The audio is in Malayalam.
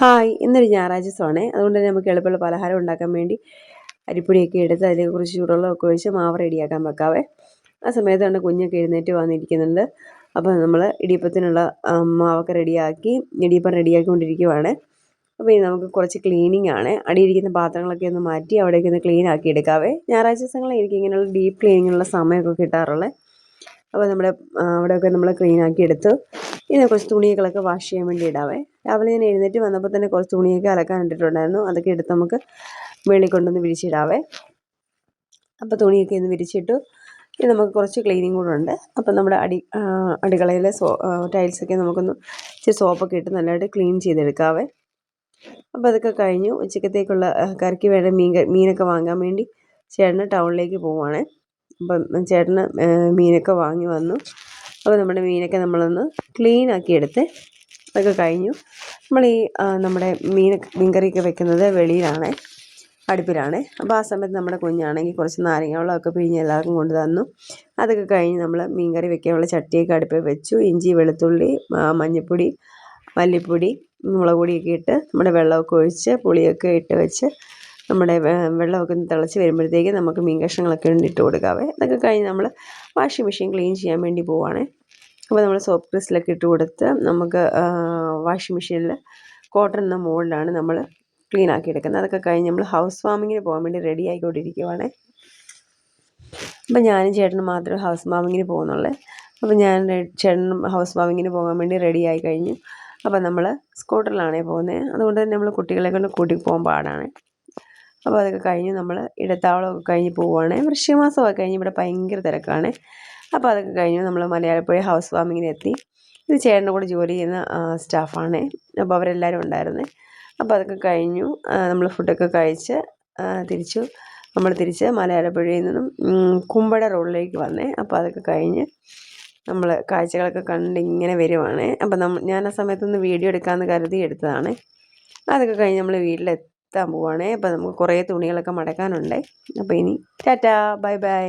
ഹായ് ഇന്നൊരു ഞായറാഴ്ച ദിവസമാണേ. അതുകൊണ്ട് തന്നെ നമുക്ക് എളുപ്പമുള്ള പലഹാരം ഉണ്ടാക്കാൻ വേണ്ടി അരിപ്പൊടിയൊക്കെ എടുത്ത് അതിലേക്ക് കുറച്ച് ഒക്കെ ഒഴിച്ച് മാവ് റെഡിയാക്കാൻ വെക്കാവേ. ആ സമയത്ത് തന്നെ കുഞ്ഞൊക്കെ എഴുന്നേറ്റ് വന്നിരിക്കുന്നുണ്ട്. അപ്പോൾ നമ്മൾ ഇടിയപ്പത്തിനുള്ള മാവൊക്കെ റെഡിയാക്കി ഇടിയപ്പം റെഡിയാക്കിക്കൊണ്ടിരിക്കുവാണ്. അപ്പോൾ ഇനി നമുക്ക് കുറച്ച് ക്ലീനിങ് ആണ്. അടിയിരിക്കുന്ന പാത്രങ്ങളൊക്കെ ഒന്ന് മാറ്റി അവിടേക്ക് ഒന്ന് ക്ലീൻ ആക്കി എടുക്കാവേ. ഞായറാഴ്ച ദിവസങ്ങളിൽ എനിക്ക് ഇങ്ങനെയുള്ള ഡീപ്പ് ക്ലീനിങ്ങിനുള്ള സമയമൊക്കെ കിട്ടാറുള്ളത് അപ്പോൾ നമ്മുടെ അവിടെയൊക്കെ നമ്മൾ ക്ലീൻ ആക്കി എടുത്ത് ഇനി കുറച്ച് തുണികളൊക്കെ വാഷ് ചെയ്യാൻ വേണ്ടി ഇടാവേ രാവിലെ ഞാൻ എഴുന്നേറ്റ് വന്നപ്പോൾ തന്നെ കുറച്ച് തുണിയൊക്കെ അലക്കാൻ ഇട്ടിട്ടുണ്ടായിരുന്നു അതൊക്കെ എടുത്ത് നമുക്ക് വെളിയിൽ കൊണ്ടുവന്ന് വിരിച്ചിടാവേ. അപ്പോൾ തുണിയൊക്കെ ഒന്ന് വിരിച്ചിട്ടു. ഇനി നമുക്ക് കുറച്ച് ക്ലീനിങ് കൂടെ ഉണ്ട്. അപ്പോൾ നമ്മുടെ അടി അടുക്കളയിലെ സോ ടൈൽസൊക്കെ നമുക്കൊന്ന് ഇച്ചിരി സോപ്പൊക്കെ ഇട്ട് നല്ലതായിട്ട് ക്ലീൻ ചെയ്തെടുക്കാവേ. അപ്പോൾ അതൊക്കെ കഴിഞ്ഞു. ഉച്ചക്കത്തേക്കുള്ള കറിക്ക് വേണ്ട മീൻ മീനൊക്കെ വാങ്ങാൻ വേണ്ടി ചേട്ടന് ടൗണിലേക്ക് പോവുകയാണേ അപ്പം ചേട്ടന് മീനൊക്കെ വാങ്ങി വന്നു. അപ്പോൾ നമ്മുടെ മീനൊക്കെ നമ്മളൊന്ന് ക്ലീൻ ആക്കിയെടുത്ത് അതൊക്കെ കഴിഞ്ഞു. നമ്മൾ ഈ നമ്മുടെ മീൻ മീൻകറിയൊക്കെ വെക്കുന്നത് വെളിയിലാണ് അടുപ്പിലാണ്. അപ്പോൾ ആ സമയത്ത് നമ്മുടെ കുഞ്ഞാണെങ്കിൽ കുറച്ച് നാരങ്ങ വെള്ളമൊക്കെ പിഴിഞ്ഞ് എല്ലാവർക്കും കൊണ്ട് തന്നു. അതൊക്കെ കഴിഞ്ഞ് നമ്മൾ മീൻകറി വെക്കാനുള്ള ചട്ടിയൊക്കെ അടുപ്പിൽ വെച്ചു. ഇഞ്ചി വെളുത്തുള്ളി മഞ്ഞൾപ്പൊടി മല്ലിപ്പൊടി മുളക് പൊടിയൊക്കെ ഇട്ട് നമ്മുടെ വെള്ളമൊക്കെ ഒഴിച്ച് പുളിയൊക്കെ ഇട്ട് വെച്ച് നമ്മുടെ വെള്ളമൊക്കെ ഒന്ന് തിളച്ച് വരുമ്പോഴത്തേക്ക് നമുക്ക് മീൻ കഷ്ണങ്ങളൊക്കെ ഇട്ട് കൊടുക്കാവേ. അതൊക്കെ കഴിഞ്ഞ് നമ്മൾ വാഷിംഗ് മെഷീൻ ക്ലീൻ ചെയ്യാൻ വേണ്ടി പോവുകയാണേ അപ്പോൾ നമ്മൾ സോപ്പ് ക്രിസിലൊക്കെ ഇട്ട് കൊടുത്ത് നമുക്ക് വാഷിംഗ് മെഷീനിൽ കോട്ടൺ എന്ന മുകളിലാണ് നമ്മൾ ക്ലീൻ ആക്കി എടുക്കുന്നത്. അതൊക്കെ കഴിഞ്ഞ് നമ്മൾ ഹൗസ് വാമിങ്ങിന് പോകാൻ വേണ്ടി റെഡി ആയിക്കൊണ്ടിരിക്കുവാണ്. അപ്പം ഞാനും ചേട്ടനും മാത്രമേ ഹൗസ് വാമിങ്ങിന് പോകുന്നുള്ളൂ. അപ്പം ഞാൻ ചേട്ടനും ഹൗസ് വാമിങ്ങിന് പോകാൻ വേണ്ടി റെഡി ആയി കഴിഞ്ഞു. അപ്പം നമ്മൾ സ്കൂട്ടറിലാണേ പോകുന്നത്. അതുകൊണ്ട് തന്നെ നമ്മൾ കുട്ടികളെ കൊണ്ട് കൂട്ടി പോകാൻ പാടാണ്. അപ്പോൾ അതൊക്കെ കഴിഞ്ഞ് നമ്മൾ ഇടത്താവളമൊക്കെ കഴിഞ്ഞ് പോവുകയാണ് വൃശ്യമാസമൊക്കെ കഴിഞ്ഞ് ഇവിടെ ഭയങ്കര തിരക്കാണ്. അപ്പോൾ അതൊക്കെ കഴിഞ്ഞ് നമ്മൾ മലയാളപ്പുഴ ഹൗസ് വാമിങ്ങിന് എത്തി. ഇത് ചേട്ടന്റെ കൂടെ ജോലി ചെയ്യുന്ന സ്റ്റാഫാണ്. അപ്പോൾ അവരെല്ലാവരും ഉണ്ടായിരുന്നു. അപ്പോൾ അതൊക്കെ കഴിഞ്ഞു. നമ്മൾ ഫുഡൊക്കെ കഴിച്ച് തിരിച്ചു. നമ്മൾ തിരിച്ച് മലയാളപ്പുഴയിൽ നിന്നും കുമ്പട റോഡിലേക്ക് വന്നേ. അപ്പോൾ അതൊക്കെ കഴിഞ്ഞ് നമ്മൾ കാഴ്ചകളൊക്കെ കണ്ട് ഇങ്ങനെ വരുവാണ്. അപ്പം നമ്മൾ ഞാൻ ആ സമയത്തൊന്ന് വീഡിയോ എടുക്കാമെന്ന് കരുതി എടുത്തതാണ്. അതൊക്കെ കഴിഞ്ഞ് നമ്മൾ വീട്ടിലെത്തി. എത്താൻ പോവുകയാണേ അപ്പോൾ നമുക്ക് കുറേ തുണികളൊക്കെ മടക്കാനുണ്ടേ. അപ്പോൾ ഇനി ടാറ്റാ. Bye bye.